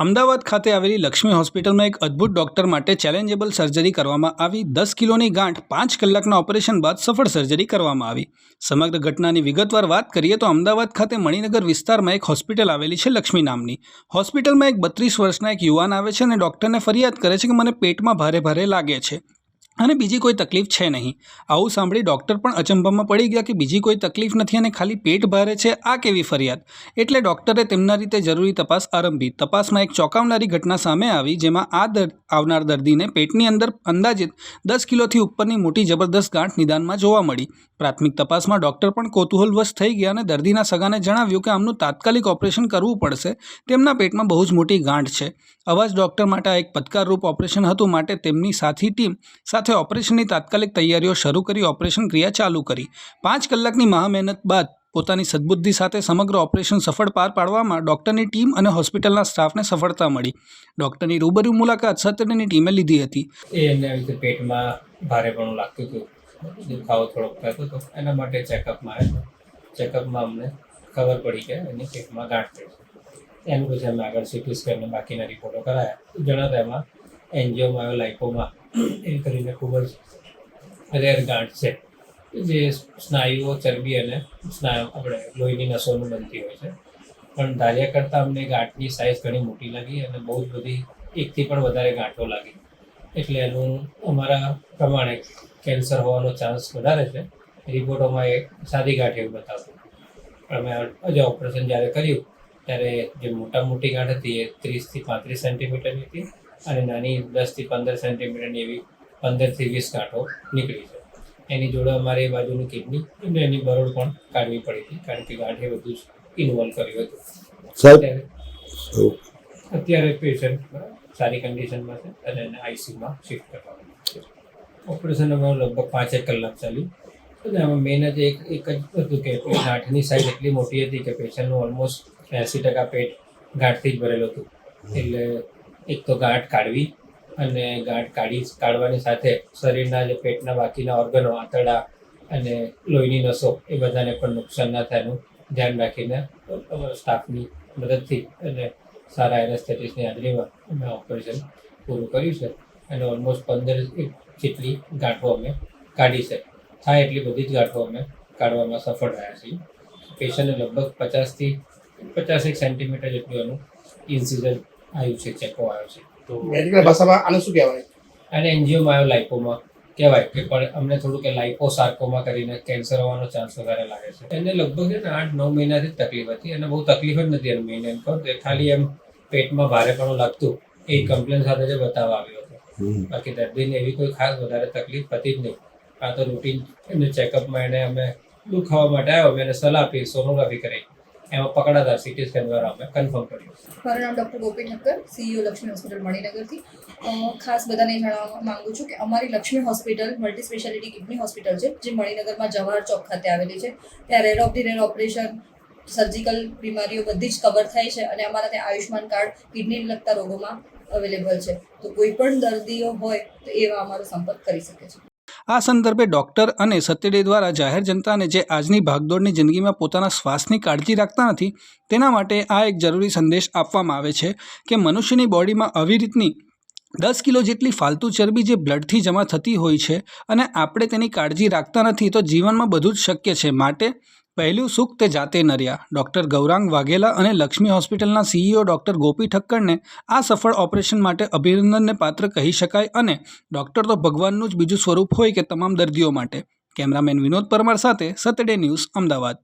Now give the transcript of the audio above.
અમદાવાદ ખાતે આવેલી લક્ષ્મી હોસ્પિટલમાં એક અદ્ભુત ડોક્ટર માટે ચેલેન્જેબલ સર્જરી કરવામાં આવી. દસ કિલોની ગાંઠ, પાંચ કલાકના ઓપરેશન બાદ સફળ સર્જરી કરવામાં આવી. સમગ્ર ઘટનાની વિગતવાર વાત કરીએ તો અમદાવાદ ખાતે મણિનગર વિસ્તારમાં એક હોસ્પિટલ આવેલી છે લક્ષ્મી નામની. હોસ્પિટલમાં એક બત્રીસ વર્ષના એક યુવાન આવે છે અને ડૉક્ટરને ફરિયાદ કરે છે કે મને પેટમાં ભારે ભારે લાગે છે. અને બીજી કોઈ તકલીફ છે નહીં. આવું સાંભળી ડૉક્ટર પણ અચંભામાં પડી ગયા કે બીજી કોઈ તકલીફ નથી અને ખાલી પેટ ભારે છે, આ કેવી ફરિયાદ? એટલે ડૉક્ટરે તેમના રીતે જરૂરી તપાસ આરંભી. તપાસમાં એક ચોંકાવનારી ઘટના સામે આવી, જેમાં આ દર, આવનાર દર્દીને પેટની અંદર અંદાજિત દસ કિલોથી ઉપરની મોટી જબરદસ્ત ગાંઠ નિદાનમાં જોવા મળી. પ્રાથમિક તપાસમાં ડૉક્ટર પણ કૌતૂહલવશ થઈ ગયા અને દર્દીના સગાને જણાવ્યું કે આમનું તાત્કાલિક ઓપરેશન કરવું પડશે. તેમના પેટમાં બહુ જ મોટી ગાંઠ છે. અવાજ ડૉક્ટર માટે આ એક પડકારરૂપ ઓપરેશન હતું, માટે તેમની સાથી ટીમ સાથે ઓપરેશનની તાત્કાલિક તૈયારીઓ શરૂ કરી, ઓપરેશન ક્રિયા ચાલુ કરી. પાંચ કલાકની મહામહેનત બાદ પોતાની સદબુદ્ધિ સાથે સમગ્ર ઓપરેશન સફળ પાર પાડવામાં ડૉક્ટરની ટીમ અને હોસ્પિટલના સ્ટાફને સફળતા મળી. ડૉક્ટરની રૂબરૂ મુલાકાત સત્યની ટીમે લીધી હતી. એ એમને આવી રીતે પેટમાં ભારેપણું લાગતું હતું. દુખાવો થોડોક થતો હતો. એના માટે ચેકઅપમાં આવ્યા ચેકઅપમાં અમને ખબર પડી કે એની પેટમાં ગાંઠ થઈ એનું પછી અમે આગળ સીટી સ્કેન બાકીના રિપોર્ટો કરાયા. જણાતા એમાં આવ્યો લાઇપોમાં એ કરીને ખૂબ જ રેર ગાંઠ છે. જે સ્નાયુઓ, ચરબી અને સ્નાયુ આપણે લોહીની નસોનું બનતી હોય છે. પણ ધાર્યા કરતાં અમને ગાંઠની સાઇઝ ઘણી મોટી લાગી અને બહુ જ બધી એકથી પણ વધારે ગાંઠો લાગી. એટલે એનું અમારા પ્રમાણે કેન્સર હોવાનો ચાન્સ વધારે છે. રિપોર્ટોમાં એ સાદી ગાંઠ એવું બતાવતું. અમે હજુ ઓપરેશન જ્યારે કર્યું, ત્યારે જે મોટા મોટી ગાંઠ હતી એ ત્રીસથી પાંત્રીસ સેન્ટીમીટરની હતી. અને નાની દસથી પંદર સેન્ટીમીટરની એવી પંદરથી વીસ ગાંઠો નીકળી છે. એની જોડે અમારે એ બાજુની કિડની અને એની બરોડ પણ કાઢવી પડી હતી કારણ કે ગાંઠે બધું જ ઇન્વોલ્વ કર્યું હતું. અત્યારે અત્યારે પેશન્ટ સારી કન્ડિશનમાં છે અને એને આઈસીયુમાં શિફ્ટ કરવાનું છે. ઓપરેશન અમારું લગભગ પાંચેક કલાક ચાલ્યું. અને આમાં મેન જ એક એક જ હતું કે ગાંઠની સાઈઝ એટલી મોટી હતી કે પેશન્ટનું ઓલમોસ્ટ એંસી ટકા પેટ ગાંઠથી જ ભરેલું હતું. એટલે એક તો ગાંઠ કાઢવી અને ગાંઠ કાઢી કાઢવાની સાથે શરીરના જે પેટના બાકીના ઓર્ગનો આંતરડા અને લોહીની નસો એ બધાને પણ નુકસાન ના થાયનું ધ્યાન રાખીને સ્ટાફની મદદથી અને સારા એનેસ્થેટિસની હાજરીમાં અમે ઓપરેશન પૂરું કર્યું છે અને ઓલમોસ્ટ પંદર જેટલી ગાંઠો અમે કાઢી છે. થાય એટલી બધી જ ગાંઠો અમે કાઢવામાં સફળ રહ્યા છીએ. પેશન્ટને લગભગ પચાસથી પચાસેક સેન્ટીમીટર જેટલું એનું ઇન્સિઝન આવ્યું છે ચેકો આવ્યો છે. તો મેડિકલ ભાષામાં આને શું કહેવાય? અને એન્જિયોમાં આવ્યો લાઇપોમાં કહેવાય કે પણ અમને થોડું કે લાઇકો સાર્કોમાં કરીને કેન્સર હોવાનો ચાન્સ વધારે લાગે છે. એને લગભગ છે ને આઠ નવ મહિનાથી જ તકલીફ હતી અને બહુ તકલીફ જ નથી એનું મેઇન એમ કહું ખાલી એમ પેટમાં ભારેપણું લાગતું. એ કમ્પ્લેન સાથે જ બતાવવા આવ્યો હતો. બાકી દર્દીને એવી કોઈ ખાસ વધારે તકલીફ હતી જ નહીં. આ તો રૂટીન એમને ચેકઅપમાં એને અમે દુખાવા માટે આવ્યો. અમે એને સલાહ આપી સોનોગ્રાફી કરી એમાં પકડાતા સિટી સ્કેન દ્વારા અમે કન્ફર્મ કર્યું. મારું નામ doctor Gopi Thakkar CEO Laxmi hospital મણિનગરથી. ખાસ બધાને જણાવવા માંગુ છું કે અમારી Laxmi hospital multi speciality kidney hospital છે, જે મણિનગરમાં જવાહર ચોક ખાતે આવેલી છે. ત્યાં rare of the rare operation surgical બીમારીઓ બધી જ કવર થાય છે અને અમારા ત્યાં આયુષ્માન કાર્ડ કિડનીને લગતા રોગોમાં અવેલેબલ છે. તો કોઈ પણ દર્દીઓ હોય તો એવા અમારો સંપર્ક કરી શકે છે. આ સંદર્ભે ડૉક્ટર અને સત્યડે દ્વારા જાહેર જનતાને જે આજની ભાગદોડની જિંદગીમાં પોતાના શ્વાસની કાળજી રાખતા નથી, તેના માટે આ એક જરૂરી સંદેશ આપવામાં આવે છે કે મનુષ્યની બોડીમાં આવી રીતની દસ કિલો જેટલી ફાલતુ ચરબી જે બ્લડથી જમા થતી હોય છે અને આપણે તેની કાળજી રાખતા નથી, તો જીવનમાં બધું જ શક્ય છે. માટે પહેલું સુખ તે જાતે નર્યા, ડૉક્ટર ગૌરાંગ વાઘેલા અને લક્ષ્મી હોસ્પિટલના સીઈઓ ડૉક્ટર ગોપી ઠક્કરને આ સફળ ઓપરેશન માટે અભિનંદનને પાત્ર કહી શકાય અને ડૉક્ટર તો ભગવાનનું જ બીજું સ્વરૂપ હોય કે તમામ દર્દીઓ માટે. કેમેરામેન વિનોદ પરમાર સાથે સતડે ન્યૂઝ અમદાવાદ.